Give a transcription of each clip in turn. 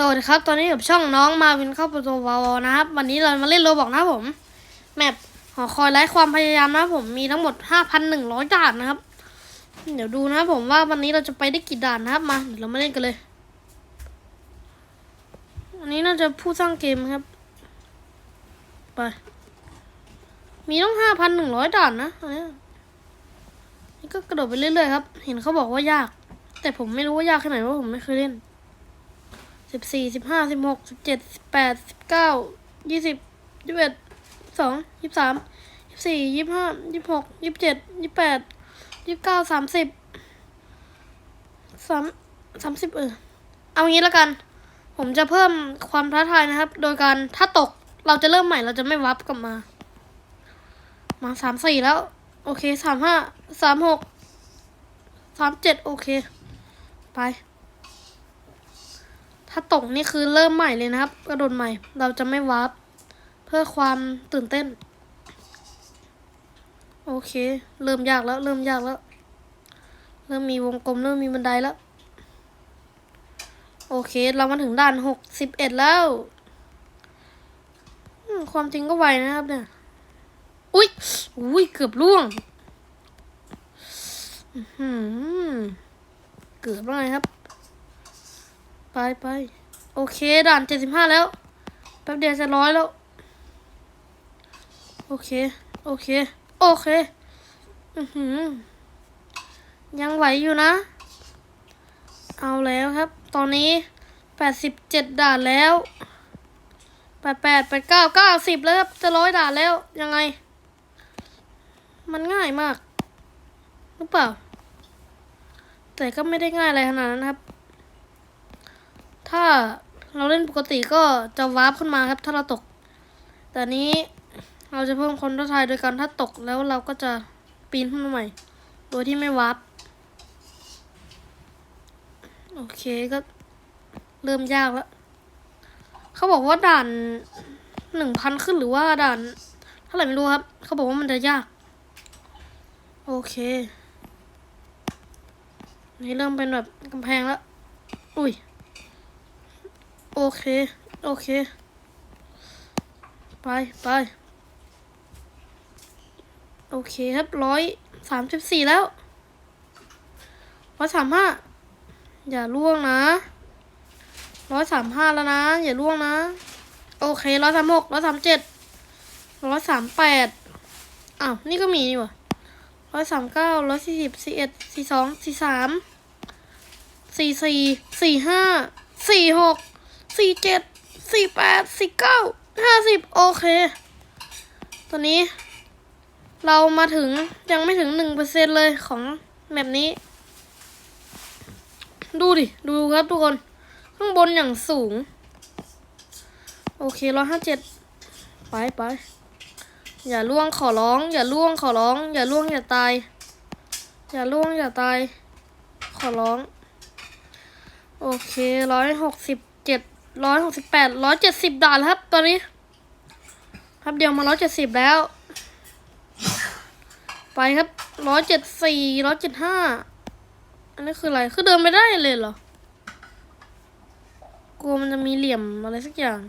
สวัสดีครับ ตอนนี้กับช่องน้องมาวินเข้าประตูวาวนะครับ วันนี้เรามาเล่นโรบอกนะผม แมปหอคอยไร้ความพยายามนะผมมีทั้งหมด 5,100 ด่านนะครับ เดี๋ยวดูนะผมว่าวันนี้เราจะไปได้กี่ด่านนะครับมาเดี๋ยวเรามาเล่นกันเลย อันนี้น่าจะผู้สร้างเกมครับ ไป มีต้อง 5,100 ด่านนะอันนี้นี่ก็กระโดดไปเรื่อยๆครับ เห็นเขาบอกว่ายาก แต่ผมไม่รู้ว่ายากแค่ไหนเพราะผมไม่เคยเล่น สิบสี่สิบห้าสิบหกสิบเจ็ดสิบแปดสิบเก้ายี่สิบยี่สิบเอ็ดสองยี่สิบสามยี่สิบสี่ยี่สิบห้ายี่สิบหกยี่สิบเจ็ดยี่สิบแปดยี่สิบเก้าสามสิบสามสามสิบเออเอางี้แล้วกัน ผมจะเพิ่มความท้าทายนะครับ โดยการถ้าตกเราจะเริ่มใหม่เราจะไม่วับกลับมา มาสามสี่แล้ว โอเคสามห้าสามหกสามเจ็ดโอเค ไป ถ้าตกนี่คือเริ่มใหม่เลยนะครับ กระโดดใหม่ เราจะไม่วาร์ปเพื่อความตื่นเต้น โอเค เริ่มยากแล้ว เริ่มยากแล้ว เริ่มมีวงกลมเริ่มมีบันไดแล้ว โอเค เรามาถึงด่านหกสิบเอ็ดแล้ว ความจริงก็ไวนะครับเนี่ย อุ้ยอุ้ยเกือบล่วงเกือบแล้วไงครับ ไปไปโอเคด่านเจ็ดสิบห้าแล้ว แป๊บเดียวจะร้อยแล้ว โอเค โอเค โอเค อือหือ ยังไหวอยู่นะ เอาแล้วครับ ตอนนี้แปดสิบเจ็ดด่านแล้วแปดแปดแปดเก้าเก้าสิบแล้วครับจะร้อยด่านแล้วยังไง มันง่ายมากหรือเปล่า แต่ก็ไม่ได้ง่ายอะไรขนาดนั้นครับ ถ้าเราเล่นปกติก็จะวาร์ปขึ้นมาครับ ถ้าเราตก แต่นนี้เราจะเพิ่มคนท้าทายโดยการถ้าตกแล้วเราก็จะปีนขึ้นมาใหม่ โดยที่ไม่วาร์ปโอเคก็เริ่มยากแล้ว เขาบอกว่าด่านหนึ่งพันขึ้นหรือว่าด่านเท่าไหร่ไม่รู้ครับ เขาบอกว่ามันจะยาก โอเค นี่เริ่มเป็นแบบกำแพงแล้ว อุ้ย โอเค โอเค ไปไปโอเคครับร้อยสามสิบสี่แล้วร้อยสามห้าอย่าล่วงนะร้อยสามห้าแล้วนะ อย่าล่วงนะ โอเคร้อยสามหกร้อยสามเจ็ดร้อยสามแปดอ้าว นี่ก็มีนี่หว่ะร้อยสามเก้าร้อยสี่สิบสี่เอ็ดสี่สองสี่สามสี่สี่สี่ห้าสี่หก สี่เจ็ดสี่แปดสี่เก้าห้าสิบโอเคตอนนี้ เรามาถึงยังไม่ถึงหนึ่งเปอร์เซ็นเลยของแบบนี้ ดูดิ ดูครับทุกคน ข้างบนอย่างสูง โอเคร้อยห้าเจ็ดไปไปอย่าล่วงขอร้อง อย่าล่วงขอร้อง อย่าล่วงอย่าตาย อย่าล่วงอย่าตาย ขอร้อง โอเคร้อยหกสิบเจ็ด ร้อยหกสิบแปดร้อยเจ็ดสิบด่านแล้วครับตอนนี้ ครับเดียวมาร้อยเจ็ดสิบแล้ว ไปครับร้อยเจ็ดสี่ร้อยเจ็ดห้าอันนี้คืออะไร คือเดินไม่ได้เลยเหรอกลัวมันจะมีเหลี่ยมอะไรสักอย่าง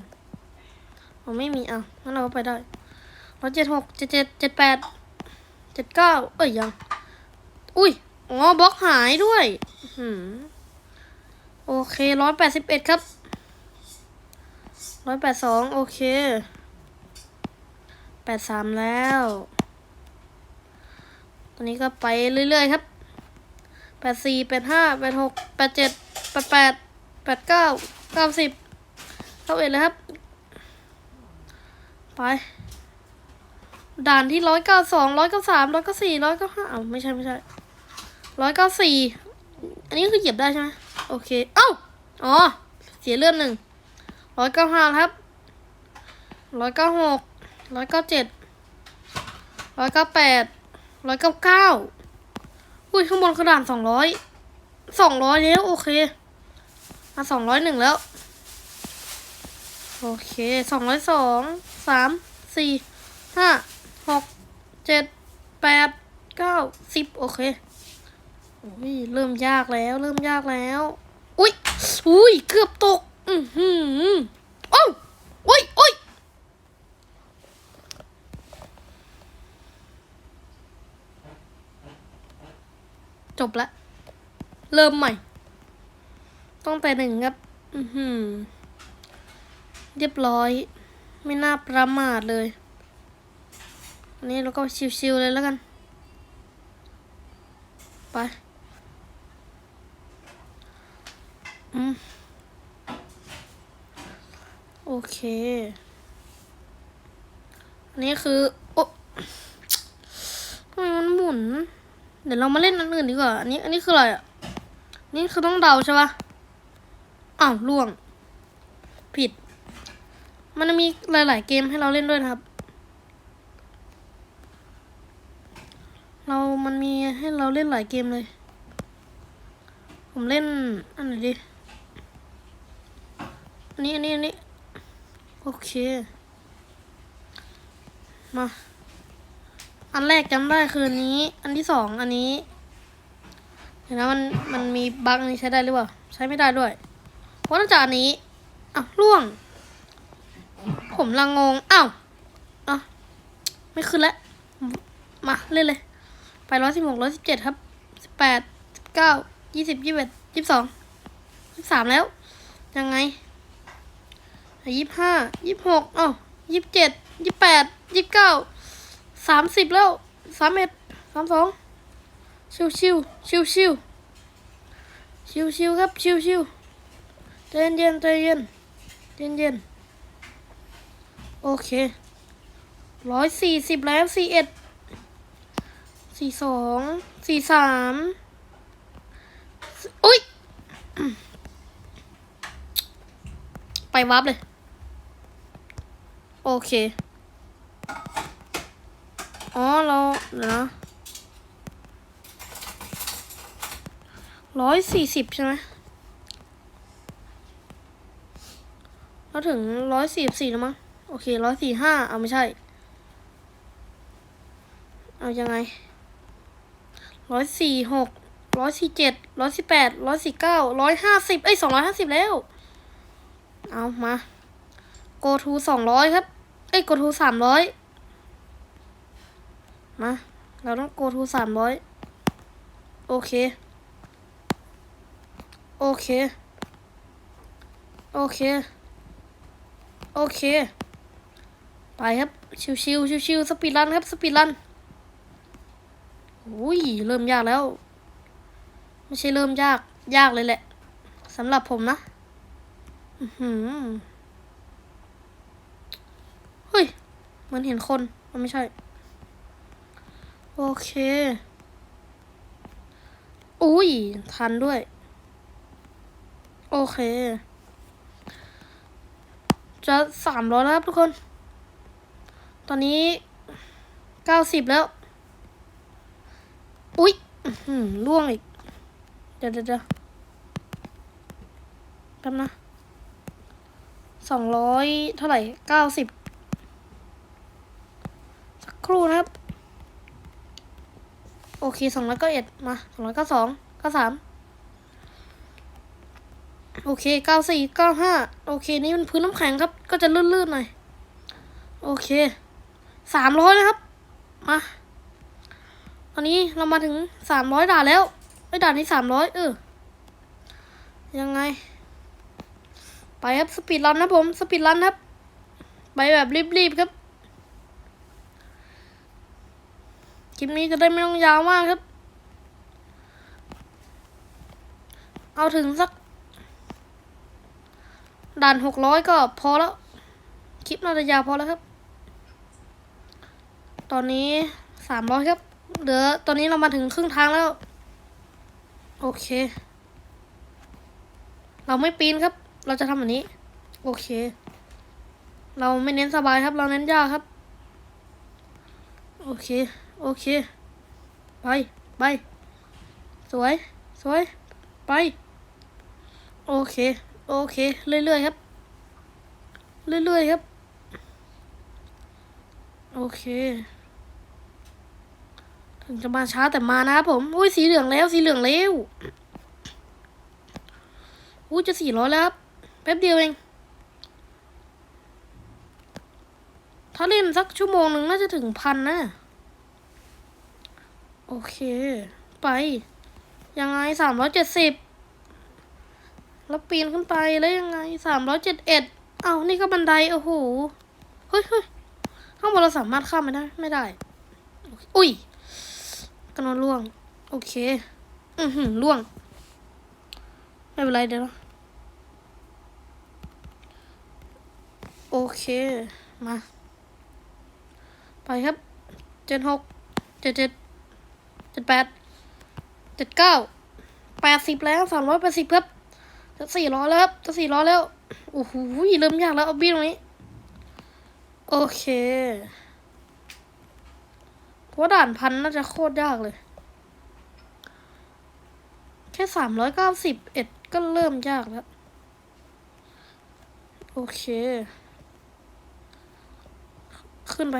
อ๋อไม่มีอะงั้นเราก็ไปได้ร้อยเจ็ดหกเจ็ดเจ็ดเจ็ดแปดเจ็ดเก้าเอ้ยยัง อุ้ยอ๋อบล็อกหายด้วยหืมโอเคร้อยแปดสิบเอ็ดครับ ร้อยแปดสองโอเคแปดสามแล้วตอนนี้ก็ไปเรื่อยๆครับแปดสี่แปดห้าแปดหกแปดเจ็ดแปดแปดแปดเก้าเก้าสิบเข้าเอ็ดเลยครับ ไป ด่านที่ร้อยเก้าสองร้อยเก้าสามร้อยเก้าสี่ร้อยเก้าห้าอ้าวไม่ใช่ไม่ใช่ร้อยเก้าสี่อันนี้คือเหยียบได้ใช่ไหมโอเค เอ้า อ๋อ เสียเลือดหนึ่ง ร้อยเก้าห้าครับร้อยเก้าหกร้อยเก้าเจ็ดร้อยเก้าแปดร้อยเก้าเก้าอุ้ยข้างบนกระดานสองร้อยสองร้อยแล้วโอเคมาสองร้อยหนึ่งแล้ว โอเคสองร้อยสองสามสี่ห้าหกเจ็ดแปดเก้าสิบโอเคอุ้ยเริ่มยากแล้ว เริ่มยากแล้ว อุ้ยอุ้ยเกือบตก ออือหืออ้วโอ้ยโอ้ยจบละ เริ่มใหม่ ต้องแต่หนึ่งครับ อือหือ เรียบร้อย ไม่น่าประมาทเลยอันนี้เราก็ชิวๆเลยแล้วกัน ไป อืม โอเค อันนี้คือโอะทำไมมันหมุน เดี๋ยวเรามาเล่นอันอื่นดีกว่า อันนี้ อันนี้คืออะไรอะ นี่คือต้องเดาใช่ปะอ้าวล่วง ผิด มันมีหลาย ๆ เกมให้เราเล่นด้วยนะครับ เรา มันมีให้เราเล่นหลายเกมเลย ผมเล่น อันไหนดีอันนี้อันนี้อันนี้ อเค มา อันแรกจำได้คืออันนี้ อันที่สองอันนี้เห็นนะมันมันมีบั๊กนนี้ใช้ได้หรือเปล่า ใช้ไม่ได้ด้วย เพราะนอกจากอันนี้อ้าวล่วง ผมลังงงอ้าวอ้าวไม่ขึ้นแล้ว มาเล่นเลย ไปร้อยสิบหกร้อยสิบเจ็ดครับสิบแปดสิบเก้ายี่สิบยี่สิบเอ็ดยี่สิบสองยี่สิบสามแล้ว ยังไง ยี่สิบห้ายี่สิบหกอ้าวยี่สิบเจ็ดยี่สิบแปดยี่สิบเก้าสามสิบแล้วสามเอ็ดสามสองชิวชิวชิวชิวชิวชิวครับชิวชิวใจเย็นเย็นใจเย็นเย็นเย็นโอเคร้อยสี่สิบแล้วสี่เอ็ดสี่สองสี่สามอุ้ยไปวับเลย โอเค อ๋อเราเดี๋ยวนะร้อยสี่สิบใช่ไหมเราถึงร้อยสี่สิบสี่แล้วมั้ง โอเคร้อยสี่ห้าเอาไม่ใช่ เอายังไงร้อยสี่หกร้อยสี่เจ็ดร้อยสี่แปดร้อยสี่เก้าร้อยห้าสิบเอ้ยสองร้อยห้าสิบแล้ว เอามา go to สองร้อยครับ เอ้ย go to สามร้อยมา เราต้อง go to สามร้อยโอเค โอเค โอเค โอเค ไปครับ ชิวชิวชิวชิวๆสปีดรันครับ สปีดรันอุ้ย เริ่มยากแล้ว ไม่ใช่เริ่มยาก ยากเลยแหละสำหรับผมนะ อือหือ เฮ้ยเห มันเห็นคน มันไม่ใช่ โอเค อุ้ย ทันด้วย โอเค จะสามร้อยแล้วครับทุกคน ตอนนี้เก้าสิบแล้ว อุ๊ยล่วงอีกเดี๋ยวเดี๋ยวเดี๋ยวแป๊บนะสองร้อยเท่าไหร่เก้าสิบ ครู่นะครับ โอเคสองร้อยเก็เอ็ดมาสองร้อยเก้าสองเก้าสามโอเคเก้าสี่เก้าห้าโอเค นี่มันพื้นน้ำแข็งครับ ก็จะลื่นๆหน่อย โอเคสามร้อยนะครับ มา ตอนนี้เรามาถึงสามร้อยด่านแล้วไอ้ด่านนี้สามร้อยเออ ยังไง ไปครับ สปีดรันนะผม สปีดรันครับ ไปแบบรีบๆครับ คลิปนี้จะได้ไม่ต้องยาวมากครับ เอาถึงสัก ด่านหกร้อยก็พอแล้ว คลิปน่าจะยาวพอแล้วครับ ตอนนี้สามร้อยครับเหลือตอนนี้เรามาถึงครึ่งทางแล้ว โอเค เราไม่ปีนครับ เราจะทำแบบนี้ โอเค เราไม่เน้นสบายครับ เราเน้นยากครับ โอเค โอเค ไป ไป สวย สวย ไป โอเค โอเค เรื่อยๆครับ เรื่อยๆครับ โอเค ถึงจะมาช้าแต่มานะครับผม อุ้ยสีเหลืองแล้ว สีเหลืองแล้วอุ้ยจะสี่ร้อยแล้วครับไปป๊บเดียวเอง ถ้าเล่นสักชั่วโมงหนึ่งน่าจะถึงพันนะ โอเค ไป ยังไงสามร้อยเจ็ดสิบแล้วปีนขึ้นไปแล้วยังไงสามร้อยเจ็ดเอ็ดเอานี่ก็บันได โอ้โห เฮ้ยเฮ้ยข้างบนเราสามารถข้ามไปได้ ไม่ได้ อุ้ยกระนอนล่วง โอเค อือหือล่วง ไม่เป็นไรเดี๋ยวโอเค มา ไปครับ เจ็ดหก เจ็ดเจ็ด เจ็ดแปดเจ็ดเก้าแปดสิบแล้วสามร้อยแปดสิบครับจะสี่ร้อยแล้วครับจะสี่ร้อยแล้วโอ้โหเริ่มยากแล้วเอาบี้ตรงนี้ โอเคเพราะว่าด่านพันน่าจะโคตรยากเลย แค่สามร้อยเก้าสิบเอ็ดก็เริ่มยากแล้ว โอเค ขึ้นไป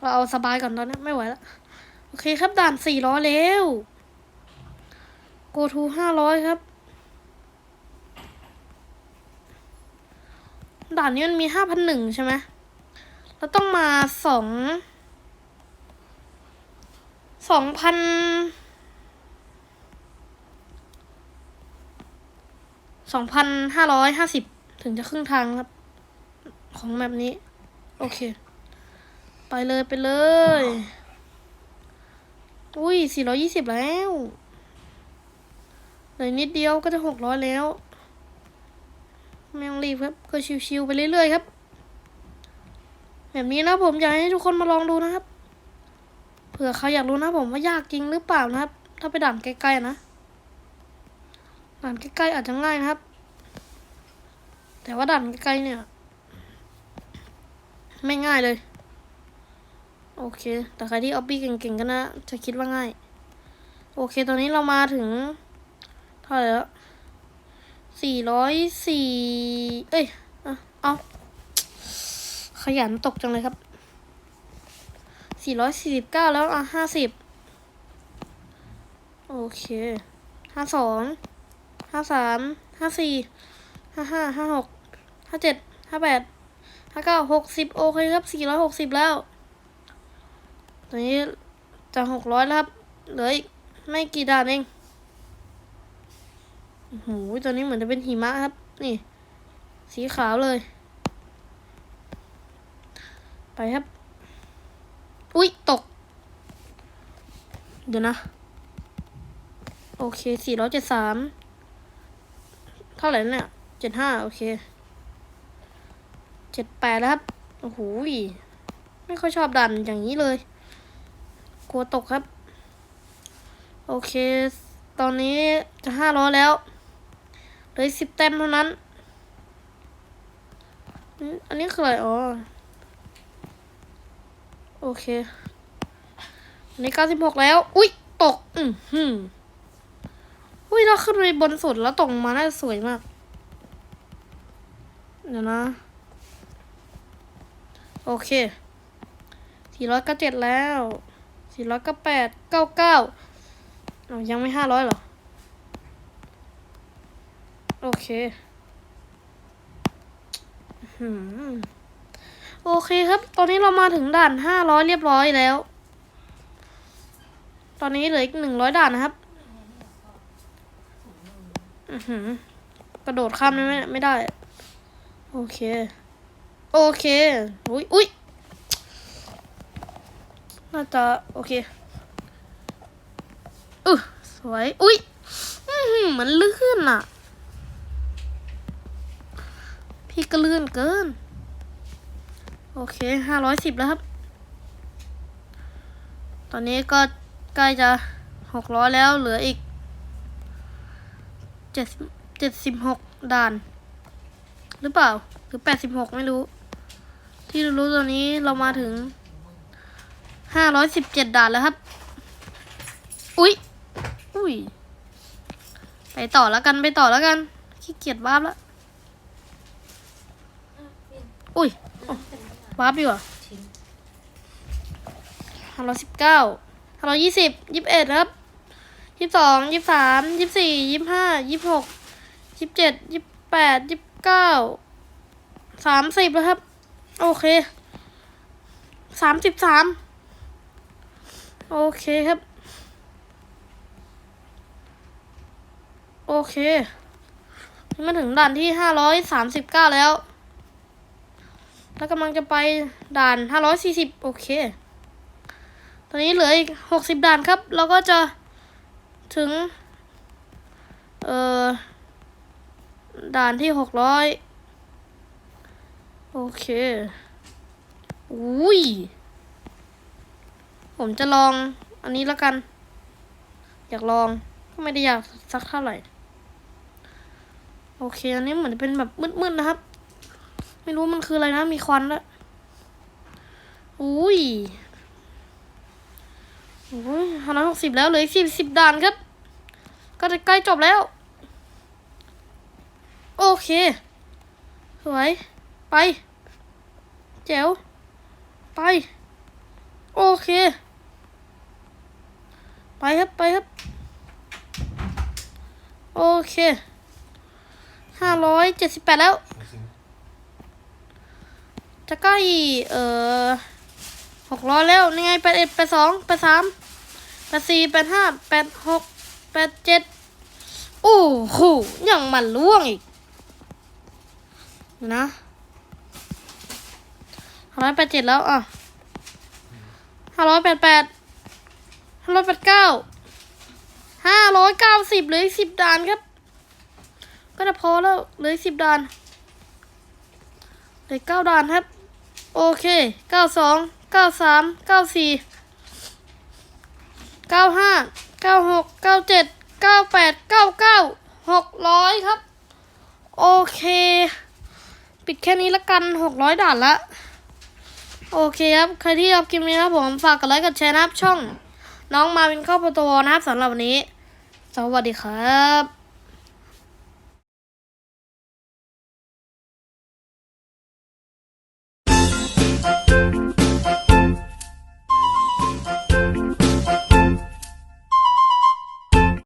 เราเอาสบายก่อนตอนนี้ไม่ไหวแล้ว โอเคครับด่านสี่ร้อยแล้ว go to ห้าร้อยครับ ด่านนี้มันมีห้าพันหนึ่งใช่ไหมเราต้องมาสองสองพันสองพันห้าร้อยห้าสิบถึงจะครึ่งทางครับ ของแบบนี้ โอเค ไปเลยไปเลย อุ้ยสี่ร้อยี่สิบแล้วเหลือนิดเดียวก็จะหกร้อยแล้ว ไม่ต้องรีบครับ ก็ชิวๆไปเรื่อยๆครับ แบบนี้นะผมอยากให้ทุกคนมาลองดูนะครับ เผื่อเขาอยากรู้นะผมว่ายากจริงหรือเปล่านะครับ ถ้าไปด่านใกล้ๆนะด่านใกล้ๆอาจจะง่ายนะครับ แต่ว่าด่านใกล้ๆเนี่ย ไม่ง่ายเลย โอเค แต่ใครที่ออบบี้เก่งๆก็นะ จะคิดว่าง่าย โอเค ตอนนี้เรามาถึง เท่าไหร่แล้วสี่ร้อยสี่เอ้ย เอาขยันตกจังเลยครับสี่ร้อยสี่สิบเก้าแล้วอะห้าสิบโอเคห้าสองห้าสามห้าสี่ห้าห้าห้าหกห้าเจ็ดห้าแปดห้าเก้าหกสิบโอเคครับสี่ร้อยหกสิบแล้ว ตอนนี้จะหกร้อยแล้วครับ เหลืออีกไม่กี่ด่านเองโอ้โหตอนนี้เหมือนจะเป็นหิมะครับ นี่ สีขาวเลย ไปครับ อุ๊ยตก เดี๋ยวนะ โอเคสี่ร้อยเจ็ดสามเท่าไหร่เนี่ยเจ็ดห้าโอเคเจ็ดแปดแล้วครับ โอ้โหไม่ค่อยชอบดันอย่างนี้เลย กลัวตกครับ โอเค ตอนนี้จะห้าร้อยแล้วเหลือสิบแต้มเท่านั้น อันนี้คืออะไรอ๋อโอเคอันนี้เก้าสิบหกแล้ว อุ๊ยตก อืมหืมอุ้ยเราขึ้นไปบนสุดแล้วตกมาน่าจะสวยมาก เดี๋ยวนะ โอเคสี่ร้อยเก้าเจ็ดแล้ว สี่ร้อยเก้าแปดเก้าเก้าอ้ายังไม่ห้าร้อยหรอ โอเคโอเคครับ ตอนนี้เรามาถึงด่านห้าร้อยเรียบร้อยแล้ว ตอนนี้เหลืออีกหนึ่งร้อยด่านนะครับอือหือกระโดดข้ามได้ไหมไม่ได้ โอเค โอเค อุ้ยอุ้ย น่าจะโอเคอือสวย อุ้ยอือหือมันลื่นอะ พี่ก็ลื่นเกิน โอเคห้าร้อยสิบแล้วครับ ตอนนี้ก็ใกล้จะหกร้อยแล้วเหลืออีกเจ็ดเจ็ดสิบหกด่าน หรือเปล่า หรือแปดสิบหกไม่รู้ ที่รู้ตอนนี้เรามาถึง ห้าร้อยสิบเจ็ดดานแล้วครับ อุ๊ยอุ้ย ไปต่อแล้วกันไปต่อแล้วกัน ขี้เกียจวาร์ปแล้วอุ้ยวาร์ปดีกว่าห้าร้อยสิบเก้าห้าร้อยยี่สิบยี่สิบเอ็ดครับยี่สิบสองยี่สิบสามยี่สิบสี่ยี่สิบห้ายี่สิบหกยี่สิบเจ็ดยี่สิบแปดยี่สิบเก้าสามสิบแล้วครับ โอเคสามสิบสาม โอเคครับ โอเคมาถึงด่านที่ห้าร้อยสามสิบเก้าแล้ว แล้วกำลังจะไปด่านห้าร้อยสี่สิบโอเค ตอนนี้เหลืออีกหกสิบด่านครับ เราก็จะถึง เอ่อ ด่านที่หกร้อยโอเค อุ้ย ผมจะลอง อันนี้แล้วกัน อยากลองก็ไม่ได้อยากสักเท่าไหร่ โอเค อันนี้เหมือนเป็นแบบมืดๆนะครับ ไม่รู้มันคืออะไรนะ มีควันแล้วอุ้ยโอ้ยห้าร้อยหกสิบแล้วเหลืออีกสิบสิบด่านครับ ก็จะใกล้จบแล้ว โอเค สวย ไปแจ๋ว ไป โอเค ไปครับไปครับ โอเคห้าร้อยเจ็ดสิบแปดแล้วจะใกล้เอ่อหกร้อยแล้วนี่ไงแปดเอ็ดแปดสองแปดสามแปดสี่แปดห้าแปดหกแปดเจ็ดโอ้โหยังมันล่วงอีกนะห้าร้อยแปดเจ็ดแล้วอะห้าร้อยแปดแปด ห้าร้อยแปดเก้าห้าร้อยเก้าสิบเหลือสิบด่านครับ ก็จะพอแล้วเหลือสิบด่านเหลือเก้าด่านครับ โอเคเก้าสองเก้าสามเก้าสี่เก้าห้าเก้าหกเก้าเจ็ดเก้าแปดเก้าเก้าหกร้อยครับ โอเค ปิดแค่นี้ละกันหกร้อยด่านละโอเคครับ ใครที่ชอบคลิปนี้นะครับผม ฝากกดไลค์กดแชร์นะครับช่อง น้องมาเป็นเข้าประตูนะครับสำหรับวันนี้ สวัสดีครับ